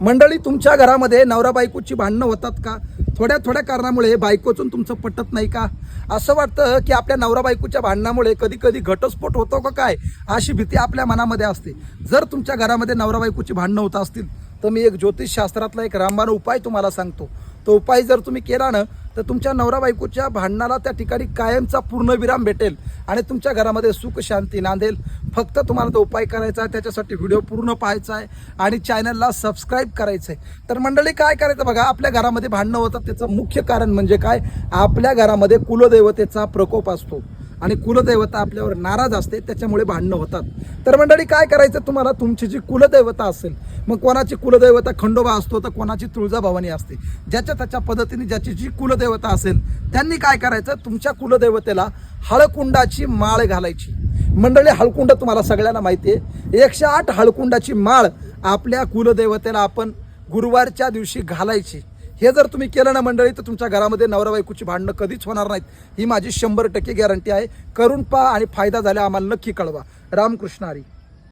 मंडळी तुमच्या घरामध्ये नवरा बायकोची भांडणं होतात का? थोड्या थोड्या कारणामुळे बायकोचून तुमचं पटत नाही का? असं वाटतं की आपल्या नवरा बायकोच्या भांडणामुळे कधी कधी घटस्फोट होतो का काय? अशी भीती आपल्या मनामध्ये असते. जर तुमच्या घरामध्ये नवरा बायकोची भांडणं होत असतील तर मी एक ज्योतिषशास्त्रातला एक रामबाण उपाय तुम्हाला सांगतो. तो उपाय जर तुम्ही केला ना तर तुमच्या नवरा बायकोच्या भांडणाला त्या ठिकाणी कायमचा पूर्णविराम भेटेल आणि तुमच्या घरामध्ये सुख शांती नांदेल. फक्त तुम्हाला तो उपाय करायचा आहे त्याच्यासाठी व्हिडिओ पूर्ण पाहायचा आहे आणि चॅनलला सबस्क्राईब करायचं आहे तर मंडळी काय करायचं बघा आपल्या घरामध्ये भांडणं होतात त्याचं मुख्य कारण म्हणजे काय? आपल्या घरामध्ये कुलदेवतेचा प्रकोप असतो. आणि कुलदैवता आपल्यावर नाराज असते त्याच्यामुळे भांडणं होतात. तर मंडळी काय करायचं तुम्हाला? तुमची जी कुलदैवता असेल मग कोणाची कुलदैवता खंडोबा असतो तर कोणाची तुळजाभवानी असते. ज्याच्या त्याच्या पद्धतीने ज्याची जी कुलदैवता असेल त्यांनी काय करायचं? तुमच्या कुलदैवतेला हळकुंडाची माळ घालायची. मंडळी हळकुंड तुम्हाला सगळ्यांना माहिती आहे एकशे आठ हळकुंडाची माळ आपल्या कुलदैवतेला आपण गुरुवारच्या दिवशी घालायची. हे जर तुम्ही केलं ना मंडळी तर तुमच्या घरामध्ये नवरा बायकोची भांडणं कधीच होणार नाहीत. ही माझी शंभर टक्के गॅरंटी आहे. करून पहा आणि फायदा झाला आम्हाला नक्की कळवा. रामकृष्ण हरी.